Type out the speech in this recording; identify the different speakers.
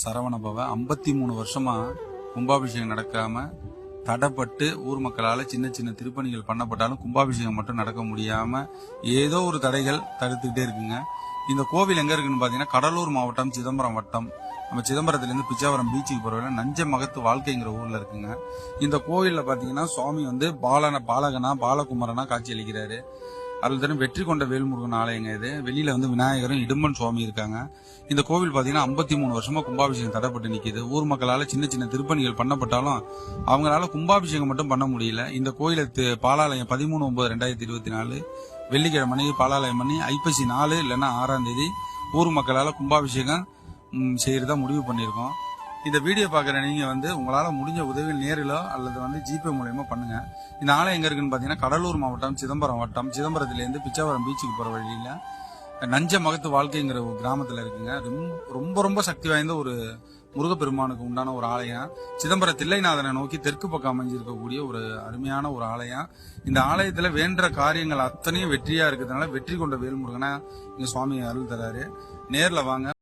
Speaker 1: சரவணபவ ஐம்பத்தி மூணு வருஷமா கும்பாபிஷேகம் நடக்காம தடைப்பட்டு ஊர் மக்களால் சின்ன சின்ன திருப்பணிகள் பண்ணப்பட்டாலும் கும்பாபிஷேகம் மட்டும் நடக்க முடியாம ஏதோ ஒரு தடைகள் தடுத்துக்கிட்டே இருக்குங்க. இந்த கோவில் எங்க இருக்குன்னு பாத்தீங்கன்னா கடலூர் மாவட்டம் சிதம்பரம் வட்டம். நம்ம சிதம்பரத்துலேருந்து பிச்சாவரம் பீச்சுக்கு போற நஞ்ச மகத்து வாழ்க்கைங்கிற ஊர்ல இருக்குங்க. இந்த கோவில்ல பாத்தீங்கன்னா சுவாமி வந்து பாலன பாலகனா பாலகுமரனா காட்சி அளிக்கிறாரு. அதில் தரும் வெற்றி கொண்ட வேல்முருகன் ஆலயங்க இது. வெளியில வந்து விநாயகரும் இடும்பன் சுவாமி இருக்காங்க. இந்த கோவில் பாத்தீங்கன்னா ஐம்பத்தி மூணு வருஷமா கும்பாபிஷேகம் தடைப்பட்டு நிக்குது. ஊர் மக்களால சின்ன சின்ன திருப்பணிகள் பண்ணப்பட்டாலும் அவங்களால கும்பாபிஷேகம் மட்டும் பண்ண முடியல. இந்த கோயிலை பாலாலயம் பதிமூணு ஒன்பது ரெண்டாயிரத்தி இருபத்தி நாலு வெள்ளிக்கிழமை அன்னைக்கு பாலாலயம் பண்ணி ஐப்பசி நாலு இல்லைன்னா ஆறாம் தேதி ஊர் மக்களால கும்பாபிஷேகம் செய்யறதா முடிவு பண்ணியிருக்கோம். இந்த வீடியோ பார்க்குற நீங்க வந்து உங்களால முடிஞ்ச உதவி நேரிலோ அல்லது வந்து ஜிபே மூலயமா பண்ணுங்க. இந்த ஆலயம் எங்க இருக்குன்னு பாத்தீங்கன்னா கடலூர் மாவட்டம் சிதம்பரம் வட்டம். சிதம்பரத்திலேருந்து பிச்சாவரம் பீச்சுக்கு போற வழியில நஞ்ச மகத்து வாழ்க்கைங்கிற ஒரு கிராமத்துல இருக்குங்க. ரொம்ப ரொம்ப ரொம்ப சக்தி வாய்ந்த ஒரு முருகப்பெருமானுக்கு உண்டான ஒரு ஆலயம். சிதம்பரம் தில்லைநாதனை நோக்கி தெற்கு பக்கம் அமைஞ்சிருக்கக்கூடிய ஒரு அருமையான ஒரு ஆலயம். இந்த ஆலயத்துல வேண்ட காரியங்கள் அத்தனையும் வெற்றியா இருக்கிறதுனால வெற்றி கொண்ட வேல்முருகனை இங்க சுவாமி அருள் தராரு. நேர்ல வாங்க.